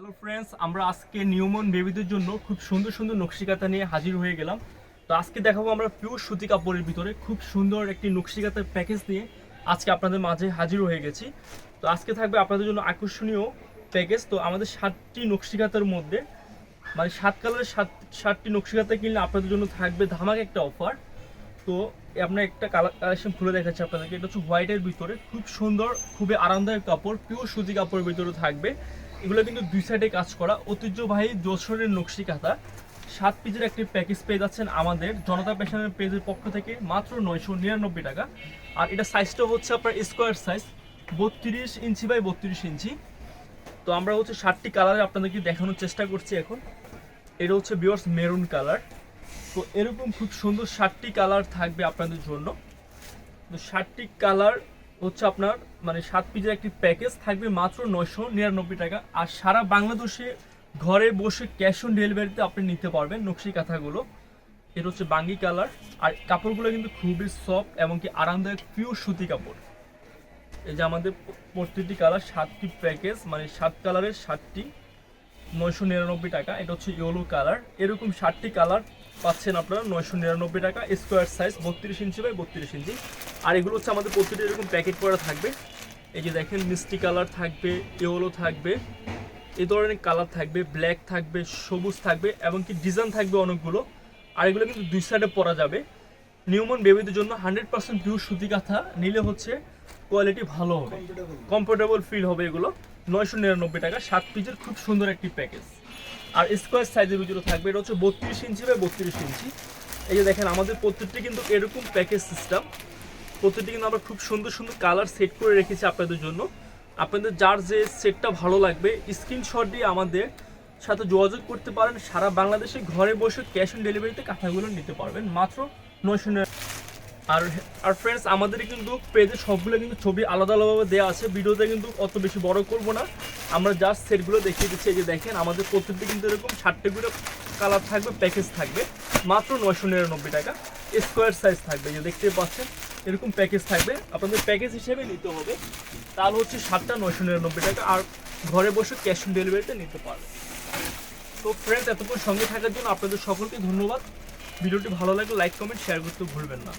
Hello friends আমরা আজকে নিয়মন বেবিদের জন্য খুব সুন্দর সুন্দর নকশিকাতা নিয়ে হাজির হয়ে গেলাম। তো আজকে দেখাবো আমরা পিওর সুতি কাপড়ের ভিতরে খুব সুন্দর একটি নকশিকাতার প্যাকেজ নিয়ে আজকে আপনাদের মাঝে হাজির হয়ে গেছি। তো আজকে থাকবে আপনাদের জন্য আকর্ষণীয় প্যাকেজ তো আমাদের সাতটি নকশিকাতার মধ্যে মানে সাত কালারের সাত, সাতটি নকশিকাতা কিনলে আপনাদের জন্য থাকবে ধামাক একটা অফার তো আপনার একটা কালেকশন খুলে দেখাচ্ছি আপনাদেরকে। এটা হচ্ছে হোয়াইটের ভিতরে, খুব সুন্দর, খুবই আরামদায়ক কাপড় পিওর সুতি কাপড়ের ভিতরে থাকবে। এগুলো কিন্তু দুই সাইডে কাজ করা। ঐতিহ্যবাহী যশোরের নকশি কাঁথা। সাত পিজের একটি প্যাকেজ পেয়ে যাচ্ছেন আমাদের। জনতা পেশনের পেজের পক্ষ থেকে মাত্র নয়শো নিরানব্বই টাকা। আর এটা সাইজটা হচ্ছে আপনার স্কোয়ার সাইজ বত্রিশ ইঞ্চি বাই বত্রিশ ইঞ্চি। তো আমরা হচ্ছে ষাটটি কালারে আপনাদেরকে দেখানোর চেষ্টা করছি এখন। এটা হচ্ছে বিয়ার্স মেরুন কালার তো এরকম খুব সুন্দর ষাটটি কালার থাকবে আপনাদের জন্য। তো ষাটটি কালার হচ্ছে আপনার মানে সাত পিসের একটি প্যাকেজ থাকবে মাত্র নয়শো নিরানব্বই টাকা। আর সারা বাংলাদেশে ঘরে বসে ক্যাশ অন ডেলিভারিতে আপনি নিতে পারবেন নকশি কাঁথাগুলো। এটা হচ্ছে বাঙ্গি কালার। আর কাপড়গুলো কিন্তু খুবই সফট এবং কি আরামদায়ক পিওর সুতি কাপড়। এই যে আমাদের প্রত্যেকটি কালার সাতটি প্যাকেজ মানে সাত কালারের সাতটি নয়শো নিরানব্বই টাকা। এটা হচ্ছে ইয়েলো কালার। এরকম ষাটটি কালার পাচ্ছেন আপনারা নয়শো নিরানব্বই টাকা স্কোয়ার সাইজ বত্রিশ ইঞ্চি বাই বত্রিশ ইঞ্চি। আর এগুলো হচ্ছে আমাদের প্রতিটি এরকম প্যাকেট করা থাকবে। এই যে দেখেন, মিষ্টি কালার থাকবে ইয়েলো থাকবে এই ধরনের কালার থাকবে ব্ল্যাক থাকবে, সবুজ থাকবে এবং কি ডিজাইন থাকবে অনেকগুলো। আর এগুলো কিন্তু দুই সাইডে পরা যাবে। নিউমন বেবিদের জন্য হান্ড্রেড পার্সেন্ট পিওর সুতি কাঁথা নিলে হচ্ছে কোয়ালিটি ভালো হবে। কমফোর্টেবল ফিল হবে এগুলো। নয়শো নিরানব্বই টাকা, সাত পিসের খুব সুন্দর একটি প্যাকেজ আর স্কোয়ার সাইজের ভিতরে থাকবে, এটা হচ্ছে বত্রিশ ইঞ্চি বা বত্রিশ ইঞ্চি। এই যে দেখেন, আমাদের প্রত্যেকটি কিন্তু এরকম প্যাকেজ সিস্টেম প্রত্যেকটি কিন্তু আমরা খুব সুন্দর সুন্দর কালার সেট করে রেখেছি আপনাদের জন্য। আপনাদের যার যে সেটটা ভালো লাগবে স্ক্রিনশট দিয়ে আমাদের সাথে যোগাযোগ করতে পারেন। সারা বাংলাদেশে ঘরে বসে ক্যাশ অন ডেলিভারিতে কাঁথাগুলো নিতে পারবেন। মাত্র নয়শো আর আর ফ্রেন্ডস আমাদের কিন্তু পেজে সবগুলো কিন্তু ছবি আলাদা আলাদাভাবে দেওয়া আছে। ভিডিওতে কিন্তু অত বেশি বড় করব না। আমরা জাস্ট সেটগুলো দেখিয়ে দিচ্ছি। যে দেখেন, আমাদের প্রত্যেকটি কিন্তু এরকম ষাটটি করে কালার থাকবে প্যাকেজ থাকবে। মাত্র নয়শো নিরানব্বই টাকা। স্কোয়ার সাইজ থাকবে যে দেখতে পাচ্ছেন, এরকম প্যাকেজ থাকবে। আপনাদের প্যাকেজ হিসেবে নিতে হবে। তাহলে হচ্ছে সাতটা নয়শো নিরানব্বই টাকা। আর ঘরে বসে ক্যাশ অন ডেলিভারিতে নিতে পারবে। তো ফ্রেন্ডস এতক্ষণ সঙ্গে থাকার জন্য আপনাদের সকলকে ধন্যবাদ। ভিডিওটি ভালো লাগলে লাইক কমেন্ট শেয়ার করতে ভুলবেন না।